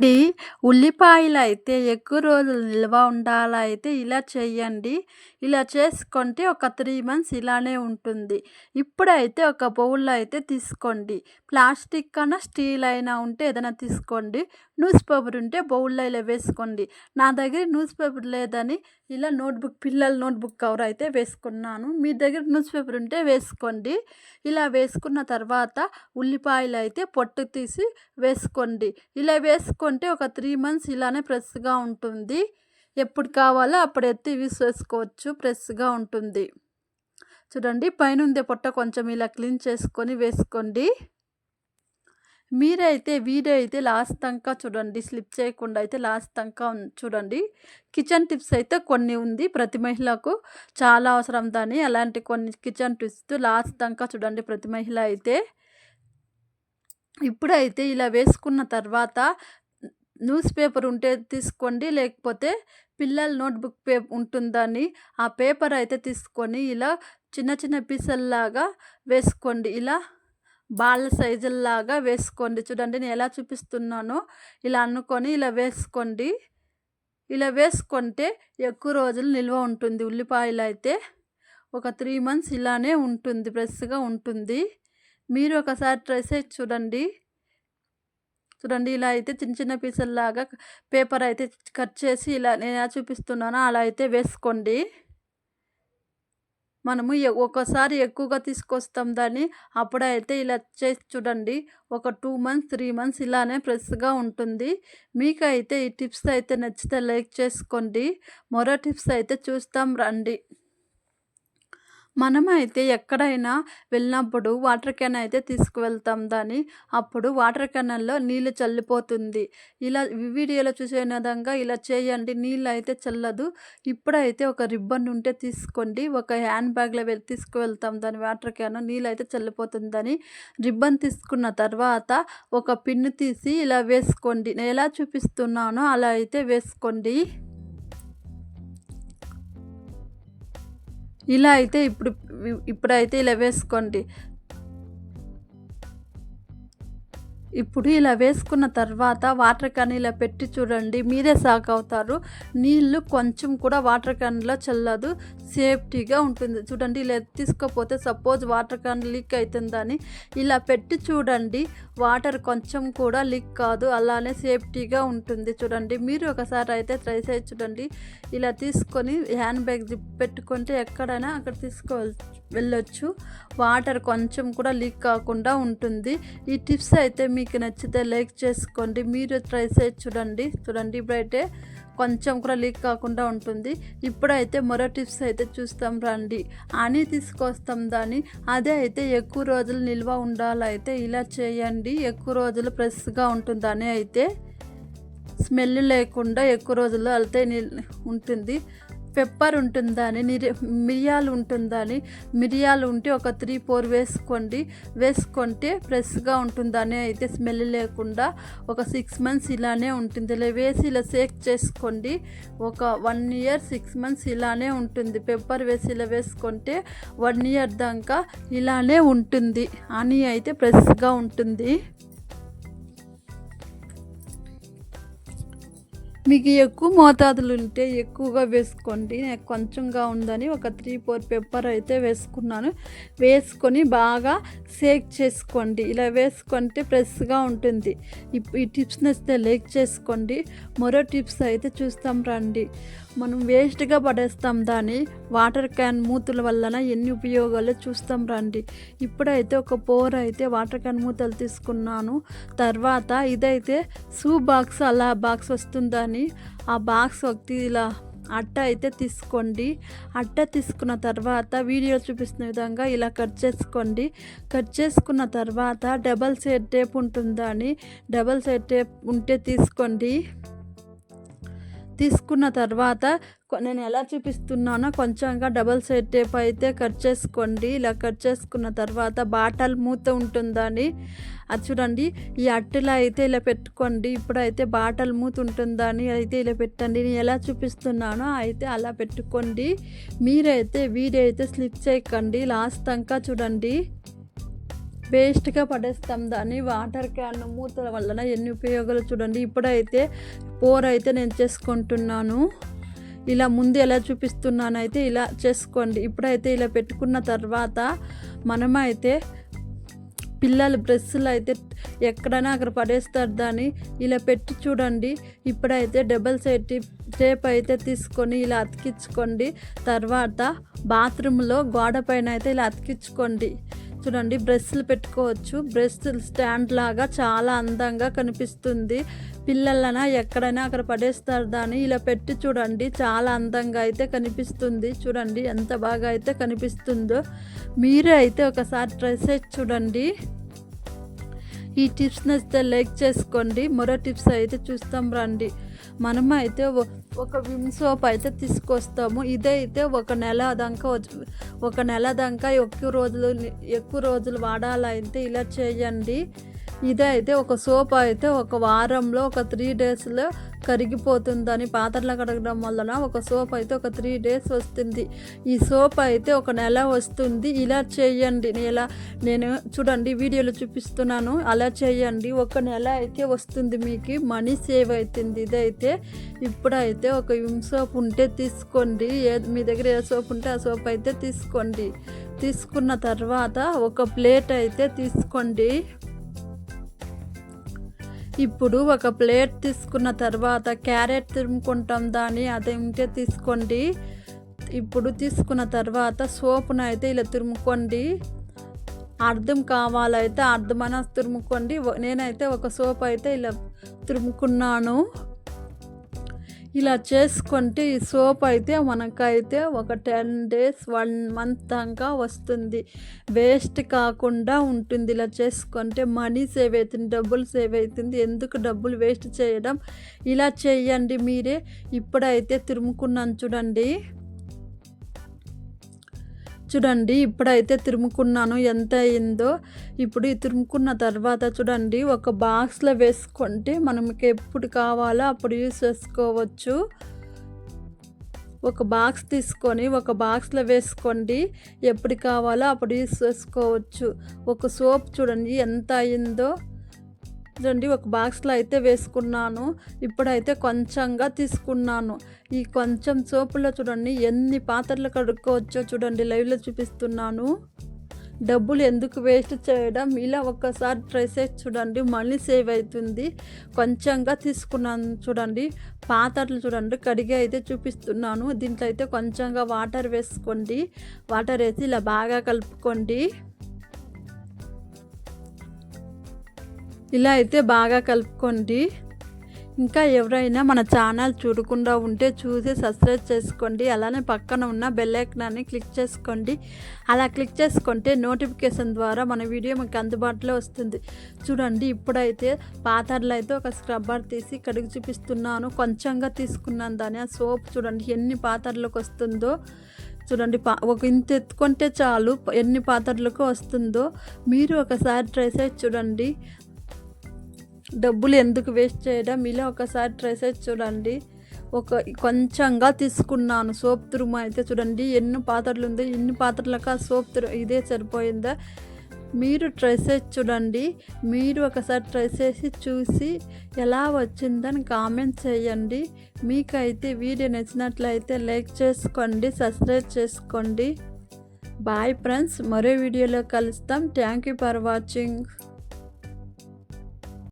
D ఉల్లిపాయలు అయితే ఎక్కువ రోజులు నిల్వ ఉండాలా అయితే ఇలా చేయండి ఇలా చేసుకుంటే ఒక త్రీ మంత్స్ ఇలానే ఉంటుంది. ఇప్పుడైతే ఒక బౌల్లో అయితే తీసుకోండి. ప్లాస్టిక్ అయినా స్టీల్ అయినా ఉంటే ఏదైనా తీసుకోండి. న్యూస్ పేపర్ ఉంటే బౌల్లో ఇలా వేసుకోండి. నా దగ్గర న్యూస్ పేపర్ లేదని ఇలా నోట్బుక్ పిల్లల నోట్బుక్ కవర్ అయితే వేసుకున్నాను. మీ దగ్గర న్యూస్ పేపర్ ఉంటే వేసుకోండి. ఇలా వేసుకున్న తర్వాత ఉల్లిపాయలు అయితే పొట్టు తీసి వేసుకోండి. ఇలా కొంటే ఒక త్రీ మంత్స్ ఇలానే ప్రెస్గా ఉంటుంది. ఎప్పుడు కావాలో అప్పుడు ఎత్తి విస్ చేసుకోవచ్చు ప్రెస్గా ఉంటుంది. చూడండి పైన ఉండే పొట్ట కొంచెం ఇలా క్లీన్ చేసుకొని వేసుకోండి. మీరైతే వీడియో అయితే లాస్ట్ తంకా చూడండి స్లిప్ చేయకుండా అయితే లాస్ట్ తంకా చూడండి. కిచెన్ టిప్స్ అయితే కొన్ని ఉంది ప్రతి మహిళకు. చాలా అవసరం దాన్ని అలాంటి కొన్ని కిచెన్ టిప్స్ లాస్ట్ తంకా చూడండి ప్రతి మహిళ అయితే. ఇప్పుడైతే ఇలా వేసుకున్న తర్వాత న్యూస్ పేపర్ ఉంటే తీసుకోండి లేకపోతే పిల్లల నోట్బుక్ పే ఉంటుందని ఆ పేపర్ అయితే తీసుకొని ఇలా చిన్న చిన్న పీసల్లాగా వేసుకోండి. ఇలా బాళ్ళ సైజుల్లాగా వేసుకోండి. చూడండి నేను ఎలా చూపిస్తున్నానో ఇలా అనుకొని ఇలా వేసుకోండి. ఇలా వేసుకుంటే ఎక్కువ రోజులు నిల్వ ఉంటుంది. ఉల్లిపాయలు అయితే ఒక త్రీ మంత్స్ ఇలానే ఉంటుంది ఫ్రెష్గా ఉంటుంది. మీరు ఒకసారి ట్రై చేసి చూడండి. చూడండి ఇలా అయితే చిన్న చిన్న పీసుల్లాగా పేపర్ అయితే కట్ చేసి ఇలా నేను చూపిస్తున్నానో అలా అయితే వేసుకోండి. మనము ఒకసారి ఎక్కువగా తీసుకొస్తాం దాన్ని అప్పుడైతే ఇలా చేసి చూడండి ఒక టూ మంత్స్ త్రీ మంత్స్ ఇలానే ఫ్రెష్గా ఉంటుంది. మీకైతే ఈ టిప్స్ అయితే నచ్చితే లైక్ చేసుకోండి. మరో టిప్స్ అయితే చూస్తాం రండి. మనమైతే ఎక్కడైనా వెళ్ళినప్పుడు వాటర్ క్యాన్ అయితే తీసుకువెళ్తాం దాన్ని. అప్పుడు వాటర్ క్యానల్లో నీళ్ళు చల్లిపోతుంది. ఇలా వీడియోలో చూసే విధంగా ఇలా చేయండి. నీళ్ళు అయితే చల్లదు. ఇప్పుడైతే ఒక రిబ్బన్ ఉంటే తీసుకోండి. ఒక హ్యాండ్ బ్యాగ్లో వెళ్ళి తీసుకువెళ్తాం దాని వాటర్ క్యాన్ నీళ్ళు అయితే చల్లిపోతుందని రిబ్బన్ తీసుకున్న తర్వాత ఒక పిన్ను తీసి ఇలా వేసుకోండి. నేను ఎలా చూపిస్తున్నానో అలా అయితే వేసుకోండి. ఇలా అయితే ఇప్పుడు ఇప్పుడైతే ఇలా వేసుకోండి. ఇప్పుడు ఇలా వేసుకున్న తర్వాత వాటర్ క్యాన్ ఇలా పెట్టి చూడండి మీరే సాక్ అవుతారు నీళ్ళు కొంచెం కూడా వాటర్ క్యాన్లో చల్లదు సేఫ్టీగా ఉంటుంది. చూడండి ఇలా తీసుకోపోతే సపోజ్ వాటర్ క్యాన్ లీక్ అవుతుందని ఇలా పెట్టి చూడండి వాటర్ కొంచెం కూడా లీక్ కాదు అలానే సేఫ్టీగా ఉంటుంది. చూడండి మీరు ఒకసారి అయితే ట్రై చేసి చూడండి. ఇలా తీసుకొని హ్యాండ్ బ్యాగ్ జిప్ పెట్టుకుంటే ఎక్కడైనా అక్కడ తీసుకోవచ్చు వెళ్ళొచ్చు. వాటర్ కొంచెం కూడా లీక్ కాకుండా ఉంటుంది. ఈ టిప్స్ అయితే మీకు నచ్చితే లైక్ చేసుకోండి. మీరు ట్రై చేసి చూడండి. చూడండి ఇప్పుడైతే కొంచెం కూడా లీక్ కాకుండా ఉంటుంది. ఇప్పుడైతే మరో టిప్స్ అయితే చూస్తాం రండి. అని తీసుకొస్తాం దాన్ని. అదే అయితే ఎక్కువ రోజులు నిల్వ ఉండాలైతే ఇలా చేయండి. ఎక్కువ రోజులు ఫ్రెష్గా ఉంటుందని అయితే స్మెల్ లేకుండా ఎక్కువ రోజులు అయితే ఉంటుంది. పెప్పర్ ఉంటుందని మిరియాలు ఉంటుందా అని మిరియాలు ఉంటే ఒక త్రీ ఫోర్ వేసుకోండి. వేసుకుంటే ఫ్రెష్గా ఉంటుందని అయితే స్మెల్ లేకుండా ఒక సిక్స్ మంత్స్ ఇలానే ఉంటుంది. ఇలా వేసి ఇలా సేక్ చేసుకోండి. ఒక వన్ ఇయర్ సిక్స్ మంత్స్ ఇలానే ఉంటుంది. పెప్పర్ వేసి ఇలా వేసుకుంటే వన్ ఇయర్ దాకా ఇలానే ఉంటుంది. అని అయితే ఫ్రెష్గా ఉంటుంది. మీకు ఎక్కువ మోతాదులు ఉంటే ఎక్కువగా వేసుకోండి. నాకు కొంచెంగా ఉందని ఒక త్రీ ఫోర్ పెప్పర్ అయితే వేసుకున్నాను. వేసుకొని బాగా సేక్ చేసుకోండి. ఇలా వేసుకుంటే ఫ్రెష్గా ఉంటుంది. ఈ టిప్స్ నచ్చితే లైక్ చేసుకోండి. మరో టిప్స్ అయితే చూస్తాం రండి. మనం వేస్ట్గా పడేస్తాం దాన్ని. వాటర్ క్యాన్ మూతుల వలన ఎన్ని ఉపయోగాలు చూస్తాం రండి. ఇప్పుడైతే ఒక పోర్ అయితే వాటర్ క్యాన్ మూతలు తీసుకున్నాను. తర్వాత ఇదైతే సూ బాక్స్ అలా బాక్స్ వస్తుందని. ఆ బాక్స్ ఒకటి ఇలా అట్ట అయితే తీసుకోండి. అట్ట తీసుకున్న తర్వాత వీడియో చూపిస్తున్న విధంగా ఇలా కట్ చేసుకోండి. కట్ చేసుకున్న తర్వాత డబల్ సైడ్ టేప్ ఉంటుందని. డబల్ సైడ్ టేప్ ఉంటే తీసుకోండి. తీసుకున్న తర్వాత నేను ఎలా చూపిస్తున్నానో కొంచెంగా డబల్ సైడ్ టేప్ అయితే కట్ చేసుకోండి. ఇలా కట్ చేసుకున్న తర్వాత బాటల్ మూత ఉంటుందని. అది చూడండి ఈ అట్టెలా అయితే ఇలా పెట్టుకోండి. ఇప్పుడైతే బాటల్ మూత ఉంటుందని అయితే ఇలా పెట్టండి. నేను ఎలా చూపిస్తున్నానో అయితే అలా పెట్టుకోండి. మీరైతే వీడియో అయితే స్లిప్ చేయకండి. లాస్ట్ దాకా చూడండి. వేస్ట్గా పడేస్తాం. దాన్ని వాటర్ క్యాన్ మూతల వలన ఎన్ని ఉపయోగాలు చూడండి. ఇప్పుడైతే పోర్ అయితే నేను చేసుకుంటున్నాను. ఇలా ముందు ఎలా చూపిస్తున్నానైతే ఇలా చేసుకోండి. ఇప్పుడైతే ఇలా పెట్టుకున్న తర్వాత మనమైతే పిల్లల బ్రష్లు అయితే ఎక్కడైనా అక్కడ పడేస్తారు. దాన్ని ఇలా పెట్టి చూడండి. ఇప్పుడైతే డబల్ సైడ్ టేప్ అయితే తీసుకొని ఇలా అతికించుకోండి. తర్వాత బాత్రూంలో గోడ పైన అయితే ఇలా అతికించుకోండి. చూడండి బ్రెస్లు పెట్టుకోవచ్చు. బ్రష్ స్టాండ్ లాగా చాలా అందంగా కనిపిస్తుంది. పిల్లలన ఎక్కడైనా అక్కడ పడేస్తారు దాన్ని. ఇలా పెట్టి చూడండి చాలా అందంగా అయితే కనిపిస్తుంది. చూడండి ఎంత బాగా అయితే కనిపిస్తుందో. మీరే అయితే ఒకసారి ట్రై చేసి చూడండి. ఈ టిప్స్ నచ్చితే లైక్ చేసుకోండి. మరో టిప్స్ అయితే చూస్తాం రండి. మనమైతే అయితే ఒక విమ్ సోప్ అయితే తీసుకొస్తాము. ఇదైతే ఒక నెల దాకా ఒక నెల దాకా ఎక్కువ రోజులు ఎక్కువ రోజులు వాడాలంటే ఇలా చేయండి. ఇదైతే ఒక సోప్ అయితే ఒక వారంలో ఒక త్రీ డేస్లో కరిగిపోతుందని పాత్రలు కడగడం వలన ఒక సోప్ అయితే ఒక త్రీ డేస్ వస్తుంది. ఈ సోప్ అయితే ఒక నెల వస్తుంది. ఇలా చేయండి. ఇలా నేను చూడండి వీడియోలో చూపిస్తున్నాను. అలా చేయండి. ఒక నెల అయితే వస్తుంది మీకు. మనీ సేవ్ అవుతుంది. ఇదైతే ఇప్పుడైతే ఒక విమ్ సోప్ ఉంటే తీసుకోండి. ఏ మీ దగ్గర ఏ సోప్ ఉంటే ఆ సోప్ అయితే తీసుకోండి. తీసుకున్న తర్వాత ఒక ప్లేట్ అయితే తీసుకోండి. ఇప్పుడు ఒక ప్లేట్ తీసుకున్న తర్వాత క్యారెట్ తురుముకుంటాం దాన్ని అది ఉంటే తీసుకోండి. ఇప్పుడు తీసుకున్న తర్వాత సోపును అయితే ఇలా తురుముకోండి. అర్థం కావాలైతే అర్థమైన తురుముకోండి. నేనైతే ఒక సోప్ అయితే ఇలా తురుముకున్నాను. ఇలా చేసుకుంటే ఈ సోప్ అయితే మనకైతే ఒక టెన్ డేస్ వన్ మంత్ దాకా వస్తుంది. వేస్ట్ కాకుండా ఉంటుంది. ఇలా చేసుకుంటే మనీ సేవ్ అవుతుంది డబ్బులు సేవ్ అవుతుంది. ఎందుకు డబ్బులు వేస్ట్ చేయడం? ఇలా చేయండి మీరే. ఇప్పుడైతే తురుముకున్నాను చూడండి. చూడండి ఇప్పుడైతే తిరుముకున్నాను. ఎంత అయిందో ఇప్పుడు ఈ తర్వాత చూడండి ఒక బాక్స్లో వేసుకుంటే మనకి ఎప్పుడు కావాలో అప్పుడు యూస్ చేసుకోవచ్చు. ఒక బాక్స్ తీసుకొని ఒక బాక్స్లో వేసుకోండి. ఎప్పుడు కావాలో అప్పుడు యూస్ చేసుకోవచ్చు. ఒక సోప్ చూడండి ఎంత అయిందో. చూడండి ఒక బాక్స్లో అయితే వేసుకున్నాను. ఇప్పుడైతే కొంచెంగా తీసుకున్నాను. ఈ కొంచెం సోపులో చూడండి ఎన్ని పాత్రలు కడుక్కోవచ్చో చూడండి లైవ్లో చూపిస్తున్నాను. డబ్బులు ఎందుకు వేస్ట్ చేయడం ఇలా ఒక్కసారి ట్రై చేసి చూడండి మళ్ళీ సేవ్ అవుతుంది. కొంచెంగా తీసుకున్నాను చూడండి పాత్రలు చూడండి కడిగి అయితే చూపిస్తున్నాను. దీంట్లో అయితే కొంచెంగా వాటర్ వేసుకోండి. వాటర్ వేసి ఇలా బాగా కలుపుకోండి. ఇలా అయితే బాగా కలుపుకోండి. ఇంకా ఎవరైనా మన ఛానల్ చూడకుండా ఉంటే చూసి సబ్స్క్రైబ్ చేసుకోండి. అలానే పక్కన ఉన్న బెల్ క్లిక్ చేసుకోండి. అలా క్లిక్ చేసుకుంటే నోటిఫికేషన్ ద్వారా మన వీడియో మీకు అందుబాటులో వస్తుంది. చూడండి ఇప్పుడైతే పాత్రలు అయితే ఒక స్క్రబ్బర్ తీసి కడిగి చూపిస్తున్నాను. కొంచెంగా తీసుకున్నాను దాని ఆ సోప్ చూడండి ఎన్ని పాత్రలకు వస్తుందో. చూడండి పా ఒక ఇంత ఎత్తుకుంటే చాలు ఎన్ని పాత్రలకు వస్తుందో. మీరు ఒకసారి ట్రై చేసి చూడండి. డబ్బులు ఎందుకు వేస్ట్ చేయడం? ఇలా ఒకసారి ట్రై చేసి చూడండి. ఒక కొంచెంగా తీసుకున్నాను. సోప్ తురుమ అయితే చూడండి. ఎన్ని పాత్రలు ఉంది ఇన్ని పాత్రలకు ఆ సోప్ తురు ఇదే సరిపోయిందా? మీరు ట్రై చేసి చూడండి. మీరు ఒకసారి ట్రై చేసి చూసి ఎలా వచ్చిందని కామెంట్ చేయండి. మీకైతే వీడియో నచ్చినట్లయితే లైక్ చేసుకోండి సబ్స్క్రైబ్ చేసుకోండి. బాయ్ ఫ్రెండ్స్ మరో వీడియోలో కలుస్తాం. Thank you for watching